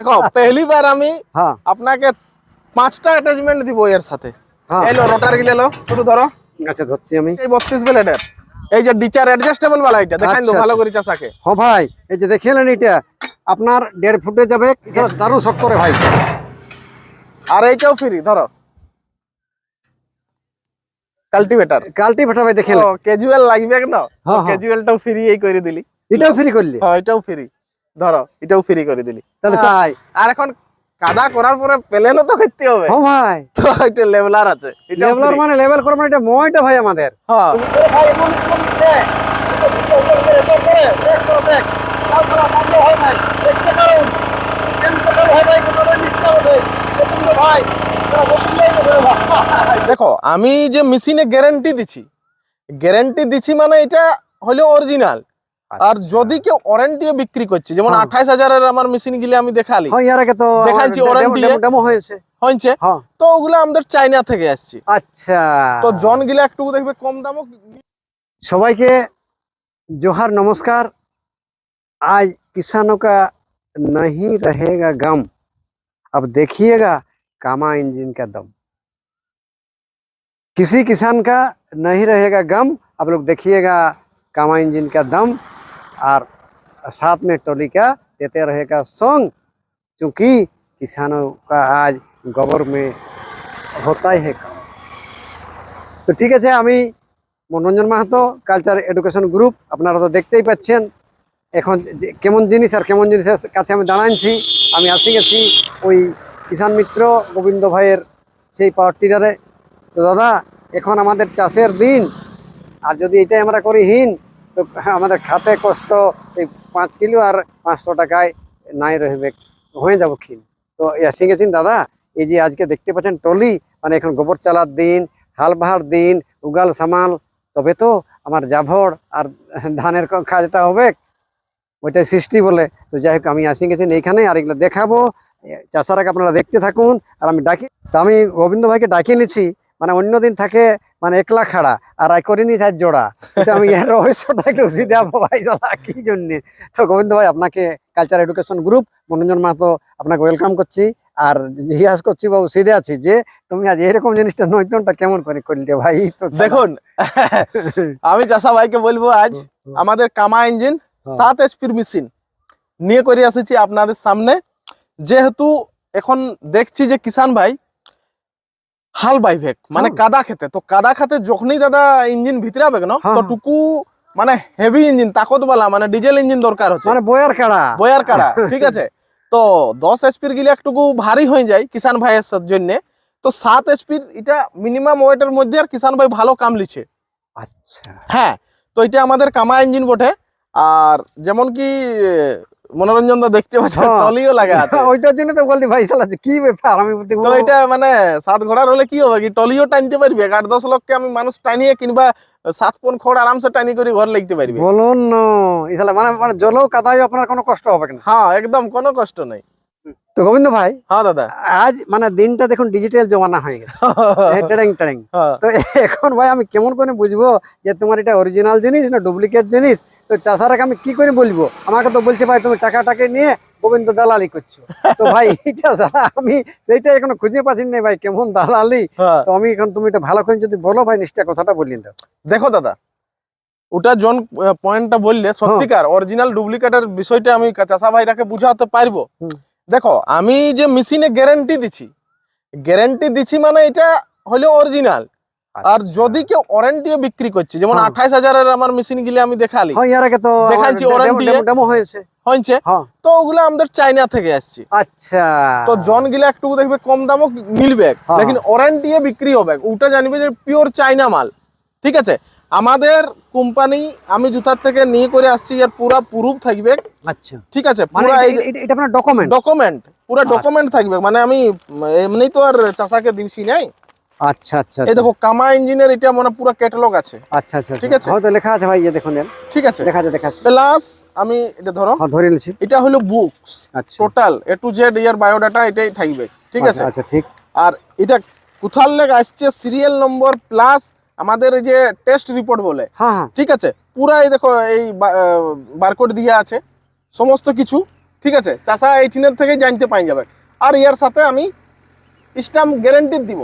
দেখো পহলি বার আমি হ্যাঁ। আপনাকে পাঁচটা অ্যাটাচমেন্ট দিব এর সাথে। হ্যাঁ। এলো রোটার গিলে এলো শুধু ধরো। আচ্ছা ধরছি আমি। এই বত্রিশ ব্লেডের এই যে ডিচার অ্যাডজাস্টেবল বালা এটা দেখাই তো আচ্ছা, ভালো আচ্ছা। করে চাষাকে হ্যাঁ ভাই এই যে দেখিলেন এটা আপনার দেড় ফুটে যাবে দারুণ শক্ত রে ভাই। আর এইটাও ফ্রি ধরো। কাল্টিভেটর কাল্টিভেটার ভাই দেখিলেন ক্যাজুয়াল লাগবে না হ্যাঁ, হ্যাঁ। ক্যাজুয়ালটাও ফ্রি এই করে দিলি। এটাও ফ্রি করলি? হ্যাঁ এটাও ফ্রি ধরো এটাও ফ্রি করে দিলি। তাহলে চাই আর এখন কাদা করার পরে প্লেনও তো করতে হবে। হ্যাঁ ভাই। তো এটা লেভেলার আছে লেভেলার মানে লেভেল করব এটা ময়টা ভাই আমাদের। হ্যাঁ দেখো আমি যে মেশিনে গ্যারান্টি দিছি গ্যারান্টি দিছি মানে এটা হলো অরিজিনাল আর যদি কেউ ওয়ারেন্টিও বিক্রি করছে যেমন হ্যাঁ। আঠাইশ হাজারের আমার মেশিন গিলে আমি দেখালি হ্যাঁ ইয়ার আগে তো দেখাচ্ছি warranty এ। ডেমো হয়েছে হয়েছে হ্যাঁ তো ওগুলো আমাদের চাইনা থেকে আসছে আচ্ছা তো জন গিলা একটু দেখবে কম দামও সবাইকে जोहार नमस्कार आज किसानों का नहीं रहेगा गम अब देखिएगा कामा इंजन का दम किसी किसान का नहीं रहेगा गम अब लोग देखिएगा कामा इंजन का दम और साथ में टोली का देते रहेगा सॉन्ग क्योंकि किसानों का आज गोबर में होता ही है काम তো ঠিক আছে আমি Manoranjan Mahato culture education group আপনারা তো দেখতেই পাচ্ছেন এখন যে- কেমন জিনিস আর কেমন জিনিসের কাছে আমি দাঁড়াইছি আমি আসি গেছি ওই কিষাণ মিত্র গোবিন্দ ভাইয়ের সেই পাওয়ার টিলারে তো দাদা এখন আমাদের চাষের দিন আর যদি এটাই আমরা করি হীন তো হ্যাঁ আমাদের খাতে কষ্ট এই পাঁচ কিলো আর পাঁচশো টাকায় নাই রহবে, হয়ে যাব ক্ষীণ। তো এসে গেছেন দাদা, এই যে আজকে দেখতে পাচ্ছেন টলি মানে এখন গোবর চালার দিন, হাল দিন, উগাল সামাল, তবে তো আমার জাভর আর ধানের কাজটা হবে ওইটা সৃষ্টি বলে। তো যাই হোক, আমি আসি গেছেন এইখানে আর এগুলো দেখাবো। চাষারাকে আপনারা দেখতে থাকুন, আর আমি ডাকি তো আমি গোবিন্দ ভাইকে ডাকিয়ে নিচ্ছি। মানে অন্য দিন থাকে মানে একলা খাড়া আর আই করিনি চার জোড়া। তো আমি এর রহস্যটা একটু দেবো ভাই জ্বালা কি জন্যে? তো গোবিন্দ ভাই আপনাকে culture education group Manoranjan Mahato আপনাকে ওয়েলকাম করছি আর জিজ্ঞাসা করছি বাবু সিধে আছি যে তুমি আজ এরকম জিনিসটা নৈতনটা কেমন করে করলে ভাই? তো দেখুন আমি চাষা ভাইকে বলব আজ আমাদের কামা ইঞ্জিন হ্যাঁ। সাত এইচপির মেশিন নিয়ে করে এসেছি আপনাদের সামনে। যেহেতু এখন দেখছি যে কিষান ভাই হাল বাইবেক মানে। কাদা খেতে। তো কাদা খেতে যখনই দাদা ইঞ্জিন ভিতরে হবে না হ্যাঁ, তো হ্যাঁ। টুকু মানে হেভি ইঞ্জিন তাকতওয়ালা মানে ডিজেল ইঞ্জিন দরকার হচ্ছে। মানে বয়ার কাড়া। বয়ার কাড়া ঠিক আছে। তো দশ এইচপির গিলে একটুকু ভারী হয়ে যায় কিষান ভাইয়ের জন্য। তো সাত এইচপির এটা মিনিমাম ওয়েটের মধ্যে আর কিষান ভাই ভালো কাম লিছে। আচ্ছা। হ্যাঁ তো এটা আমাদের কামা ইঞ্জিন বটে। আর যেমন কি মনোরঞ্জন দা দেখতে পাচ্ছেন হ্যাঁ। টলিও লাগা আছে। ওইটার জন্য তো বললি ভাই কি ব্যাপার? আমি বলতে তো এটা মানে সাত ঘোড়ার হলে কি হবে কি? টলিও টানতে পারবে? আট দশ লক্ষকে আমি মানুষ টানিয়ে কিংবা সাত পন খড় আরামসে টানি করে ঘর লাগতে পারবে। বলুন না। মানে মানে জলও কাদায় আপনার কোনো কষ্ট হবে না? হ্যাঁ একদম কোনো কষ্ট নাই। তো গোবিন্দ ভাই হ্যাঁ দাদা। আজ মানে দিনটা দেখুন ডিজিটাল জমানা হয়ে গেছে। এই টেড়েং টেড়েং হ্যাঁ। তো এখন ভাই আমি কেমন করে বুঝব যে তোমার এটা অরিজিনাল জিনিস না ডুপ্লিকেট জিনিস? তো চাষারাকে আমি কি করে বলব? আমাকে তো বলছে ভাই তুমি টাকাটাকে নিয়ে গোবিন্দ দালালি করছ। তো ভাই এটা আমি সেইটা এখনও খুঁজে পাচ্ছি না ভাই কেমন দালালি? হ্যাঁ। তো আমি এখন তুমি এটা ভালো করে যদি বলো ভাই নিশ্চয় কথাটা বললি দাও। দেখো দাদা ওটা জন পয়েন্টটা বললে সত্যিকার অরিজিনাল ডুপ্লিকেটের বিষয়টা আমি চাষা ভাইরাকে বুঝাতে পারব। দেখো আমি যে মেশিনে গ্যারেন্টি দিছি গ্যারেন্টি দিছি মানে এটা হলো অরিজিনাল আর আচ্ছা। যদি কেউ ওয়ারেন্টিও বিক্রি করছে যেমন হ্যাঁ। আঠাইশ হাজারের আমার মেশিন গিলে আমি দেখালি। হ্যাঁ আগে তো দেখাচ্ছি। ডেমো হয়েছে। হয়েছে। হ্যাঁ। তো ওগুলো আমাদের চাইনা থেকে আসছে। আচ্ছা। তো জন গিলা একটু দেখবে কম দামও মিলবে। লেকিন ওয়ারেন্টি বিক্রি হবে। ওটা জানবে যে পিওর চাইনা মাল। ঠিক আছে? আমাদের কোম্পানি আমি জুতার থেকে নিয়ে করে আসছি আর পুরো প্রুফ থাকবে। আচ্ছা। ঠিক আছে মানে পুরা এটা- আপনার ডকুমেন্ট ডকুমেন্ট পুরা আচ্ছা। ডকুমেন্ট থাকবে। মানে আমি এমনি তো আর চাষাকে দিচ্ছি নাই। আচ্ছা আচ্ছা এই দেখো কামা ইঞ্জিনের এটা মানে পুরো ক্যাটালগ আছে। আচ্ছা আচ্ছা ঠিক আছে। হয়তো লেখা আছে ভাই ইয়ে দেখুন এর। ঠিক আছে। দেখা আছে দেখা আছে। প্লাস আমি এটা ধরো। হ্যাঁ ধরে নিয়েছি এটা হলো বুকস আচ্ছা। Total A to Z year biodata এটাই থাকবে। ঠিক আছে? আচ্ছা, আচ্ছা ঠিক। আর এটা কোথার লেগে আসছে? সিরিয়াল নম্বর প্লাস আমাদের যে টেস্ট রিপোর্ট বলে হ্যাঁ হ্যাঁ। ঠিক আছে? পুরাই দেখো এই বারকোড দিয়ে আছে সমস্ত কিছু ঠিক আছে? চাষা এইটিনের থেকে জানতে পাই যাবে। আর ইয়ার সাথে আমি স্টাম্প গ্যারেন্টি দিব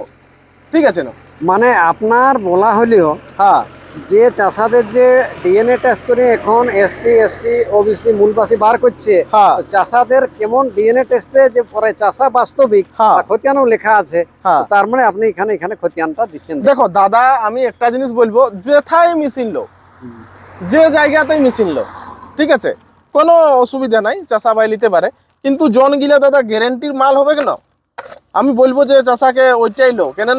ঠিক আছে না? মানে আপনার বলা হলেও হ্যাঁ। যে চাষাদের যে ডিএনএ টেস্ট করে এখন এসটি এসসি ওবিসি মূলবাসী বার করছে হ্যাঁ। চাষাদের কেমন ডিএনএ টেস্টে যে পরে চাষা বাস্তবিক হ্যাঁ। খতিয়ানও লেখা আছে। হ্যাঁ। তার মানে আপনি এখানে এখানে খতিয়ানটা দিচ্ছেন। দেখো দাদা আমি একটা জিনিস বলব যেথায় মেশিন লো যে জায়গাতেই মেশিন লো ঠিক আছে? কোনো অসুবিধা নাই চাষা বাই নিতে পারে। কিন্তু জন গিলা দাদা গ্যারেন্টির মাল হবে কেন? আমি বলব যে চাষাকে ওইটাই লো কেন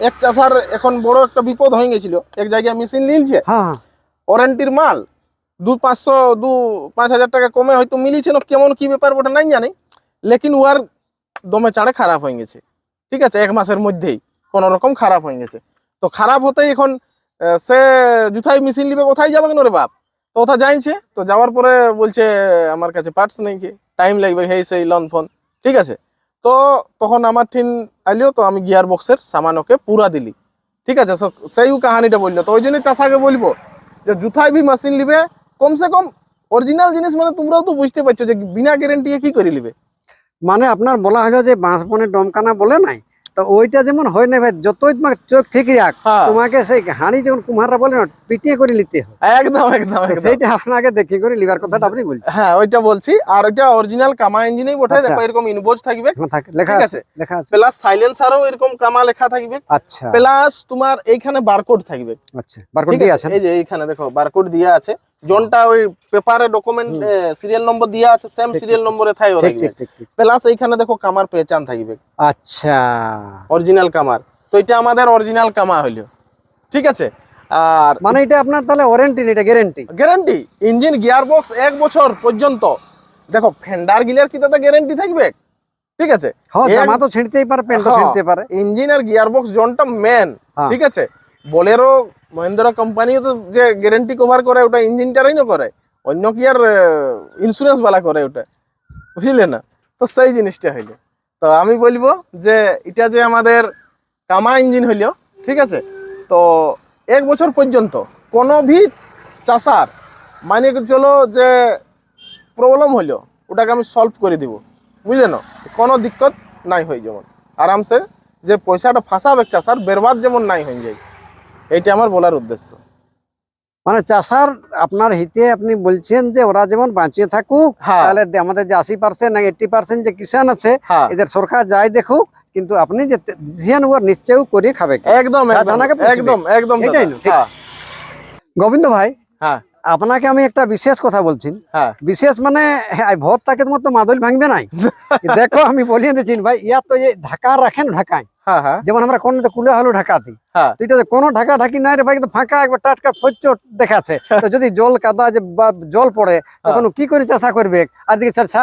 এক চাষার এখন বড় একটা বিপদ হয়ে গেছিল। এক জায়গায় মেশিন নিলছে। হ্যাঁ হ্যাঁ। ওয়ারেন্টির মাল দু পাঁচশো দু পাঁচ হাজার টাকা কমে হয়তো মিলিছে না কেমন কি ব্যাপার ওটা নাই জানি। লেকিন উয়ার দমে চাড়ে খারাপ হয়ে গেছে। ঠিক আছে এক মাসের মধ্যেই কোনো রকম খারাপ হয়ে গেছে। তো খারাপ হতেই এখন সে জুথাই মেশিন নিবে কোথায় যাবে কেন রে বাপ? তো ওথা যাইছে তো যাওয়ার পরে বলছে আমার কাছে পার্টস নেই কি। টাইম লাগবে হেই সেই লন ফোন ঠিক আছে তো তখন আমার ঠিন আইলিও তো আমি গিয়ার বক্সের সামান ওকে পুরা দিলি। ঠিক আছে সেই কাহানিটা বলল। তো ওই জন্য চাষাকে বলব যে জুথায় ভি মেশিন নিবে কমসে কম অরিজিনাল জিনিস মানে তোমরাও তো বুঝতে পারছ যে, বিনা গ্যারেন্টি কি করে নিবে মানে আপনার বলা হলো যে বাঁশ বনে ডমকানা বলে নাই? তো ওইটা যেমন হয় না ভাই যতই তোমার চোখ ঠিক রাখ হ্যাঁ। তোমাকে সেই হাঁড়ি যখন কুমাররা বলে না পিটিয়ে করে নিতে হয় একদম একদম সেইটা আপনাকে দেখে করে লিবার কথাটা আপনি বলছেন। হ্যাঁ ওইটা বলছি। আর ওইটা অরিজিনাল কামা ইঞ্জিনেই বটে আচ্ছা। দেখো এরকম ইনবোজ থাকবে। লেখা আছে। লেখা আছে। প্লাস সাইলেন্সারও এরকম কামা লেখা থাকবে। আচ্ছা। প্লাস তোমার এইখানে বারকোড থাকবে। আচ্ছা বারকোড দিয়ে আছে? এই যে এইখানে দেখো বারকোড দিয়া আছে। জনটা ওই পেপারে ডকুমেন্ট সিরিয়াল নম্বর দিয়া আছে সেম সিরিয়াল নম্বরে থাকবে। ঠিক ঠিক প্লাস এইখানে দেখো কামার পেহচান থাকবে। আচ্ছা। অরিজিনাল কামার। তো এটা আমাদের অরিজিনাল কামা হইল। ঠিক আছে? আর মানে এটা আপনার তাহলে ওয়ারেন্টি এটা guarantee guarantee engine gear box এক বছর পর্যন্ত। দেখো ফেন্ডার গিলার কি তাতে গ্যারান্টি থাকবে? ঠিক আছে? হ্যাঁ জামা তো ছিঁড়তেই পারে প্যান্টও হ্যাঁ। ছিঁড়তে পারে। ইঞ্জিন আর গিয়ার বক্স জনটা মেন। ঠিক আছে? বলেরো মহেন্দ্র কোম্পানি তো যে গ্যারেন্টি কভার করে, ওটা ইঞ্জিনটারই না করে। অন্য কি আর ইন্স্যুরেন্স বালা করে ওটা। বুঝলে না? তো সেই জিনিসটা হইল। তো আমি বলব যে, এটা যে আমাদের কামা ইঞ্জিন হইল, ঠিক আছে? তো এক বছর পর্যন্ত কোনো ভি চাষার মানে চলো যে প্রবলেম হইল, ওটাকে আমি সলভ করে দিব। বুঝলে না? কোনো দিক্কত নাই হয় যেমন। আরামসে যে পয়সাটা ফাঁসাবে চাষার, বেরবাদ যেমন নাই হয়ে যায়। এইটা আমার বলার উদ্দেশ্য। মানে চাষার আপনার হিতে আপনি বলছেন যে ওরা যেমন বাঁচিয়ে থাকুক হ্যাঁ। তাহলে আমাদের যে আশি পার্সেন্ট এইটটি পার্সেন্ট যে কিষান আছে হ্যাঁ। এদের সরকার যাই দেখুক কিন্তু আপনি যে ডিসিশন ওর নিশ্চয় করে খাবে। একদম একদম একদম এটাই। হ্যাঁ। গোবিন্দ ভাই হ্যাঁ। আপনাকে আমি একটা বিশেষ কথা বলছি। বিশেষ মানে ভোট তাকে তোমার তো মাদল ভাঙবে নাই। দেখো আমি বলিয়ে দিচ্ছি ভাই ইয়া তো ঢাকা রাখেন ঢাকায়। যেমন আমরা কোন কুলে হলো ঢাকা দিই হ্যাঁ। এটা কোনো ঢাকা ঢাকি নাই রে ভাই কিন্তু ফাঁকা একবার টাটকা ফচ্চ দেখাচ্ছে। তো যদি জল কাদা যে বা জল পড়ে তখন কি করে চাষা করবে? আর দিকে চাষা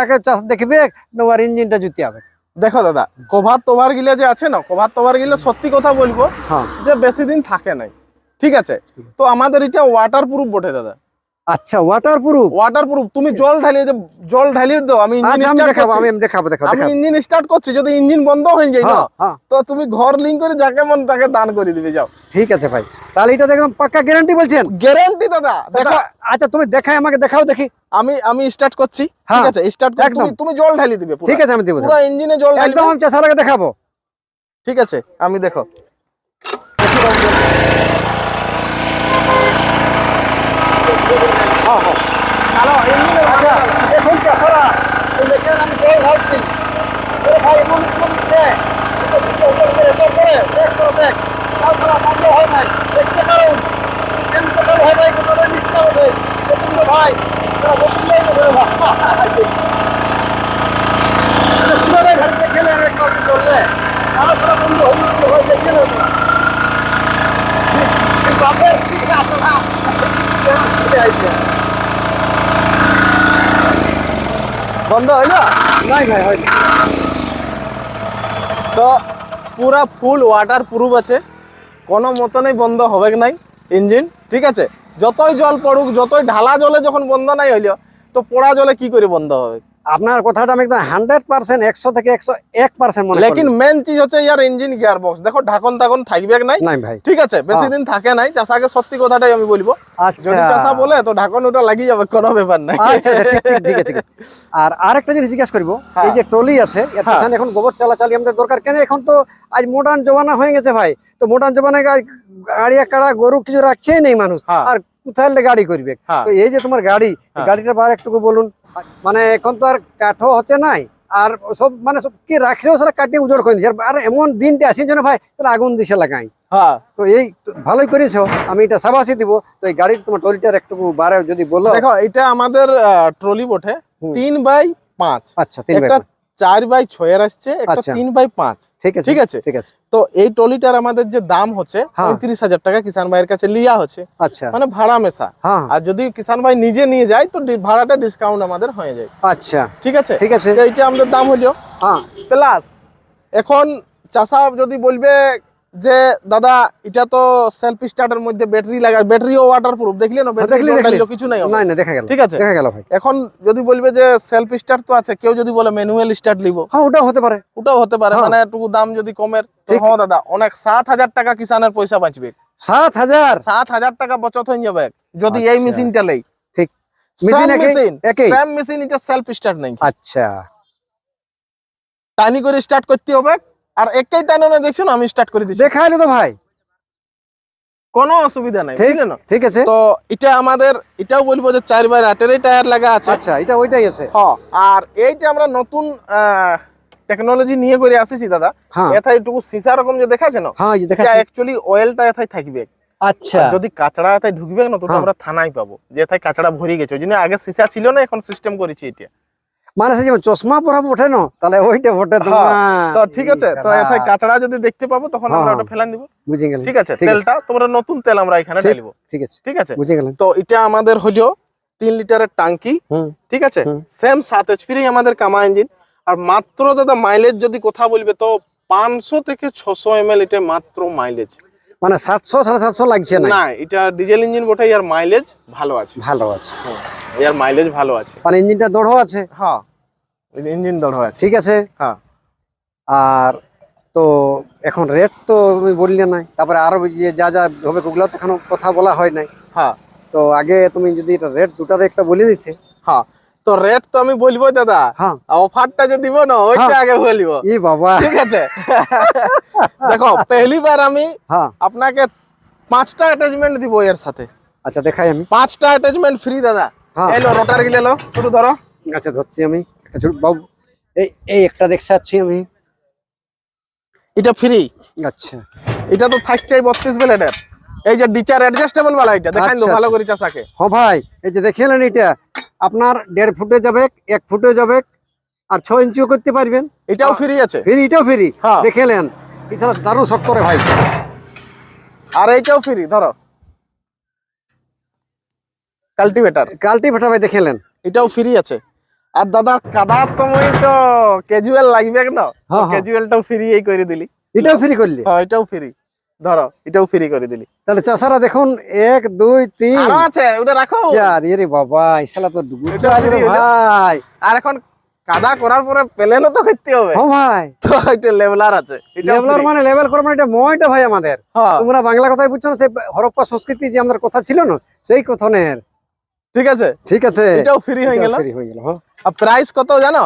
দেখবে? নোয়ার ইঞ্জিনটা জুতি হবে। দেখো দাদা কভার তোভার গিলা যে আছে না কভার তোভার গিলা সত্যি কথা বলব হ্যাঁ। যে বেশি দিন থাকে নাই। ঠিক আছে? তো আমাদের এটা ওয়াটার প্রুফ বটে দাদা। আচ্ছা ওয়াটার প্রুফ ওয়াটার প্রুফ তুমি জল ঢালিয়ে জল ঢালিয়ে দাও আমি ইঞ্জিন আচ্ছা আমি দেখাবো আমি দেখাবো দেখাবো আমি ইঞ্জিন স্টার্ট করছি যদি ইঞ্জিন বন্ধ হয়ে যায় না হ্যাঁ হ্যাঁ। তো তুমি ঘর লিঙ্ক করে যাকে মন তাকে দান করে দিবে যাও। ঠিক আছে ভাই। তাহলে এটা দেখুন পাক্কা গ্যারান্টি বলছেন? গ্যারান্টি দাদা দেখো আচ্ছা আচ্ছা তুমি দেখাই আমাকে দেখাও দেখি। আমি আমি স্টার্ট করছি ঠিক হ্যাঁ, আছে? স্টার্ট তুমি তুমি জল ঢালি দিবে ঠিক আছে আমি দেবো। পুরো ইঞ্জিনে জল একদম আমি চাষার দেখাবো। ঠিক আছে আমি দেখো। দেখুন চাষারা আমি ঢালছি এ ভাই এমন এমন দেখ তাছাড়া বন্ধ হয় নাই দেখতে পারুন কেন্দ্র চালু হয় নাই কোথাও নিশ্চিত হবে? তো ভাই তারা বসুন নাই তো ভাই খেলে আর চললে তাছাড়া বন্ধ হয়ে গেলে হয় দেখে নেব বাপের কি আসলে আইছে বন্ধ হইল নাই ভাই হয়নি তো পুরা ফুল ওয়াটার প্রুফ আছে। কোনো মতনই বন্ধ হবে নাই ইঞ্জিন ঠিক আছে? যতই জল পড়ুক যতই ঢালা জলে যখন বন্ধ নাই হইল তো পোড়া জলে কি করে বন্ধ হবে? আপনার কথাটা আমি একদম হান্ড্রেড পার্সেন্ট একশো থেকে একশো এক পার্সেন্ট মনে লেকিন মেন চিজ হচ্ছে ইয়ার ইঞ্জিন গিয়ার বক্স দেখো ঢাকন তাকন থাকবে নাই নাই ভাই ঠিক আছে বেশি হ্যাঁ। দিন থাকে নাই চাষাকে সত্যি কথাটাই আমি বলব আচ্ছা যদি চাষা বলে তো ঢাকন ওটা লাগিয়ে যাবে কোনো ব্যাপার নাই আচ্ছা আচ্ছা ঠিক ঠিক ঠিক। আর আরেকটা জিনিস জিজ্ঞেস করব হ্যাঁ। এই যে টলি আছে এর হ্যাঁ। এখন গোবর চালা চালাচালি আমাদের দরকার কেন এখন তো আজ মডার্ন জমানা হয়ে গেছে ভাই তো মডার্ন জমানায় গাড়ি কাড়া গরু কিছু রাখছেই নেই মানুষ। আর কোথায় গাড়ি করবে। তো এই যে তোমার গাড়ি এই হ্যাঁ। গাড়িটা বার একটু বলুন মানে এখন তো আর কাঠও হচ্ছে নাই আর সব মানে সব কি রাখলেও সেটা কাটিয়ে উজড় করে দিচ্ছে আর এমন দিনটা আসি যেন ভাই তাহলে আগুন দিছে লাগাই। হ্যাঁ। তো এই ভালোই করেছ আমি এটা সাবাসি দিব। তো এই গাড়ির তোমার ট্রলিটার একটু বারে যদি বলো। দেখো এটা আমাদের ট্রলি বটে তিন বাই পাঁচ। আচ্ছা তিন ব্যাপার চার বাই ছয়ের আসছে একটা আচ্ছা। তিন বাই পাঁচ। ঠিক আছে ঠিক আছে? ঠিক আছে। তো এই ট্রলিটার আমাদের যে দাম হচ্ছে হ্যাঁ। পঁয়ত্রিশ হাজার টাকা কিষান ভাইয়ের কাছে লিয়া হচ্ছে। আচ্ছা। মানে ভাড়া মেশা। হ্যাঁ। আর যদি কিষান ভাই নিজে নিয়ে যায় তো ভাড়াটা ডিসকাউন্ট আমাদের হয়ে যায়। আচ্ছা। ঠিক আছে? ঠিক আছে। এইটা আমাদের দাম হলো। হ্যাঁ। প্লাস এখন চাষা যদি বলবে যে দাদা এটা তো সেলফ স্টার্টের মধ্যে ব্যাটারি লাগা ব্যাটারিও ওয়াটার প্রুফ দেখলি না দেখলি, দেখলি। কিছু নাই। নাই না দেখা গেল ঠিক আছে দেখা গেল ভাই এখন যদি বলবে যে সেলফ স্টার্ট তো আছে কেউ যদি বলে ম্যানুয়াল স্টার্ট নিব হ্যাঁ ওটাও হতে পারে ওটাও হতে পারে হ্যাঁ। মানে একটু দাম যদি কমের তো হ্যাঁ দাদা অনেক সাত হাজার টাকা কিষানের পয়সা বাঁচবে সাত হাজার সাত হাজার টাকা বচত হয়ে যাবে যদি এই আচ্ছা। মেশিনটা নেই ঠিক। মেশিন একই? মেশিন একই? সেম মেশিন এটা সেলফ স্টার্ট নাই আচ্ছা টানি করে স্টার্ট করতে হবে আর একটাই টানে দেখছ না? আমি স্টার্ট করে দিচ্ছি দেখাইলো তো ভাই। কোনো অসুবিধা নাই ঠিক। বুঝলে না? ঠিক আছে। তো এটা আমাদের এটাও বলব যে চার বাই আটেরই টায়ার লাগা আছে। আচ্ছা এটা ওইটাই আছে। হ্যাঁ, আর এইটা আমরা নতুন টেকনোলজি নিয়ে করে আসিছি দাদা। হ্যাঁ। এথায় একটু সিসা রকম যে দেখাছে না হ্যাঁ যে এটা দেখাচ্ছি। অ্যাকচুয়ালি অয়েলটা এথায় থাকবে। আচ্ছা। যদি কাঁচড়া এথায় ঢুকবে না তো হ্যাঁ। আমরা থানায় পাবো যে এথায় কাঁচড়া ভরে গেছে। ওই জন্য আগে সিসা ছিল না এখন সিস্টেম করেছি এটা। মানে যেমন চশমা পরাবো ওঠে না? তাহলে ওইটা ওঠে তো ঠিক আছে তো এথায় কাঁচড়া যদি দেখতে পাবো তখন আমরা। ওটা ফেলান দিব। বুঝে গেল ঠিক আছে তেলটা তোমরা নতুন তেল আমরা এখানে ঠিক। ঠিক আছে। ঠিক আছে? বুঝে তো এটা আমাদের হলো তিন লিটারের টাঙ্কি। হুম ঠিক আছে। সেম সাত এইচপির আমাদের কামা ইঞ্জিন আর মাত্র দাদা মাইলেজ যদি কথা বলবে তো পাঁচশো থেকে ছশো এম এল এটা মাত্র মাইলেজ মানে সাতশো সাড়ে সাতশো লাগছে না? না এটা ডিজেল ইঞ্জিন বটে ইয়ার মাইলেজ ভালো আছে। ভালো আছে। ইয়ার মাইলেজ ভালো আছে। মানে ইঞ্জিনটা দৌড়ও আছে? হ্যাঁ ইঞ্জিন দড় আছে। ঠিক আছে। হ্যাঁ। আর তো এখন রেট তো তুমি বললে নাই তারপরে আরও যে যা যা হবে ওগুলো তো এখনও কথা বলা হয় নাই। হ্যাঁ। তো আগে তুমি যদি এটা রেট দুটার একটা বলে দিতে। হ্যাঁ তো রেট তো আমি বলব দাদা। হ্যাঁ। অফারটা যে দিব না ওইটা হ্যাঁ। আগে বলব। ই বাবা। ঠিক আছে? দেখো আমি হ্যাঁ। আপনাকে পাঁচটা অ্যাটাচমেন্ট দিব এর সাথে। আচ্ছা দেখাই আমি। পাঁচটা অ্যাটাচমেন্ট ফ্রি দাদা। হ্যাঁ। এলো রোটার গিলে এলো শুরু ধরো। আচ্ছা ধরছি আমি। বাবু এই এই একটা দেখতে পাচ্ছি আমি। এটা ফ্রি আচ্ছা। এটা তো থাকছে বত্রিশ ব্লেডের এই যে ডিচার অ্যাডজাস্টেবল বালা এটা দেখাই আচ্ছা, ভালো আচ্ছা। করে চাষাকে হ্যাঁ ভাই এই যে দেখিলেন এটা? আপনার দেড় ফুটে যাবে এক ফুটে যাবে আর ছ ইঞ্চিও করতে পারবেন। এটাও ফ্রি আছে। ফ্রি এটাও ফ্রি। হ্যাঁ। দেখিলেন এছাড়া দারুণ শক্ত রে ভাই। আর এইটাও ফ্রি ধরো। কাল্টিভেটার। কাল্টিভেটার ভাই দেখিলেন এটাও ফ্রি আছে। আর দাদা কাদার সময় তো ক্যাজুয়াল লাগবে না হ্যাঁ হ্যাঁ। ক্যাজুয়ালটাও ফ্রি এই করে দিলি। এটাও ফ্রি করলি? হ্যাঁ এটাও ফ্রি। ধরো এটাও ফ্রি করে দিলি। তাহলে চাষারা দেখুন এক দুই তিন। আছে ওটা রাখো। চার এরে বাবা ইসালা তো ভাই। আর এখন কাদা করার পরে প্লেনও তো করতে হবে। হ্যাঁ ভাই। তো এটা লেভেলার আছে লেভেলার মানে লেভেল করব এটা ময়টা ভাই আমাদের। হ্যাঁ। তোমরা বাংলা কথাই বুঝছ না সেই হরপ্পা সংস্কৃতি যে আমাদের কথা ছিল না সেই কথনের। ঠিক আছে? ঠিক আছে। এটাও ফ্রি হয়ে গেল। free হয়ে গেল হ্যাঁ। আর প্রাইস কত জানো?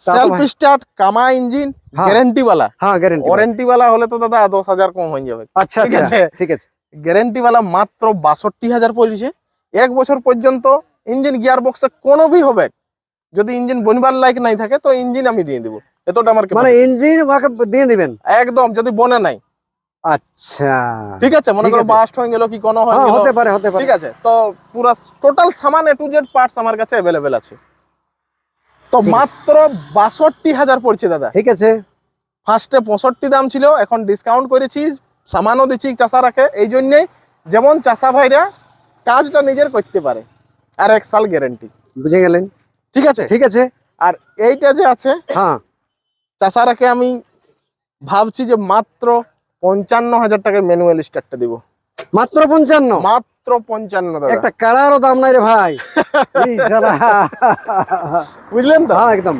সেলফ স্টার্ট কামা ইঞ্জিন। গ্যারেন্টি वाला হ্যাঁ গ্যারেন্টি ওয়ারেন্টি वाला হলে তো দাদা দশ হাজার কম হয়ে যাবে আচ্ছা ঠিক আচ্ছা আছে। ঠিক আছে গ্যারেন্টি वाला মাত্র বাষট্টি হাজার পড়েছে এক বছর পর্যন্ত ইঞ্জিন গিয়ার বক্সে কোনো ভি হবে যদি ইঞ্জিন বনবার লাইক নাই থাকে তো ইঞ্জিন আমি দিয়ে দিব এতটা আমার মানে ইঞ্জিন ওকে দিয়ে দিবেন একদম যদি বনে নাই আচ্ছা ঠিক আছে মনে ঠিক করো আছে। বাস্ট হয়ে গেল কি কোনো হয়ে হ্যাঁ গেল হতে পারে হতে পারে ঠিক আছে তো পুরা টোটাল সামান এ টু জেড পার্টস আমার কাছে অ্যাভেলেবেল আছে তো মাত্র বাষট্টি হাজার পড়ছে দাদা। ঠিক আছে। ফার্স্টে পঁয়ষট্টি দাম ছিল এখন ডিসকাউন্ট করেছি সামানও দিচ্ছি চাষা রাখে এই জন্যেই যেমন চাষা ভাইরা কাজটা নিজের করতে পারে আর এক সাল গ্যারেন্টি বুঝে গেলেন? ঠিক আছে? ঠিক আছে। আর এইটা যে আছে হ্যাঁ। চাষা রাখে আমি ভাবছি যে মাত্র পঞ্চান্ন হাজার টাকায় ম্যানুয়াল স্টার্টটা দিব। মাত্র পঞ্চান্ন? মাত্র মাত্র পঞ্চান্ন একটা কাড়ারও দাম নাই রে ভাই। বুঝলেন তো? হ্যাঁ একদম।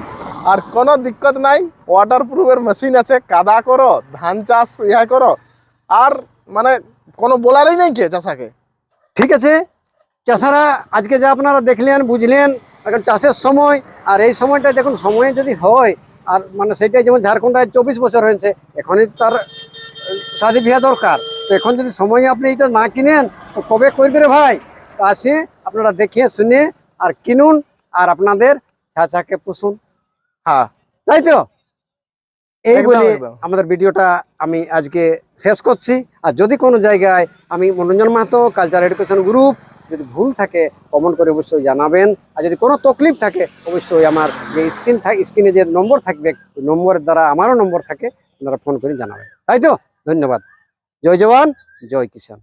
আর কোনো দিক্কত নাই ওয়াটার প্রুফের মেশিন আছে কাদা করো ধান চাষ ইয়া করো। আর মানে কোনো বলারই নাই কে চাষাকে? ঠিক আছে। চাষারা আজকে যা আপনারা দেখলেন বুঝলেন এখন চাষের সময় আর এই সময়টা দেখুন সময়ে যদি হয় আর মানে সেটাই যেমন ঝাড়খণ্ড চব্বিশ বছর হয়েছে এখনই তার শাদি বিয়া দরকার। তো এখন যদি সময় আপনি এটা না কিনেন তো কবে করবে রে ভাই? তো আসে আপনারা দেখিয়ে শুনে আর কিনুন আর আপনাদের ছাছাকে পুষুন। হ্যাঁ। তাই তো? এই বলে আমাদের ভিডিওটা আমি আজকে শেষ করছি। আর যদি কোনো জায়গায় আমি Manoranjan Mahato culture education group যদি ভুল থাকে কমেন্ট করে অবশ্যই জানাবেন। আর যদি কোনো তকলিফ থাকে অবশ্যই আমার যে স্ক্রিন থাকে স্ক্রিনে যে নম্বর থাকবে ওই নম্বরের দ্বারা আমারও নম্বর থাকে আপনারা ফোন করে জানাবেন। তাই তো? ধন্যবাদ। জয় জওয়ান জয় কিষান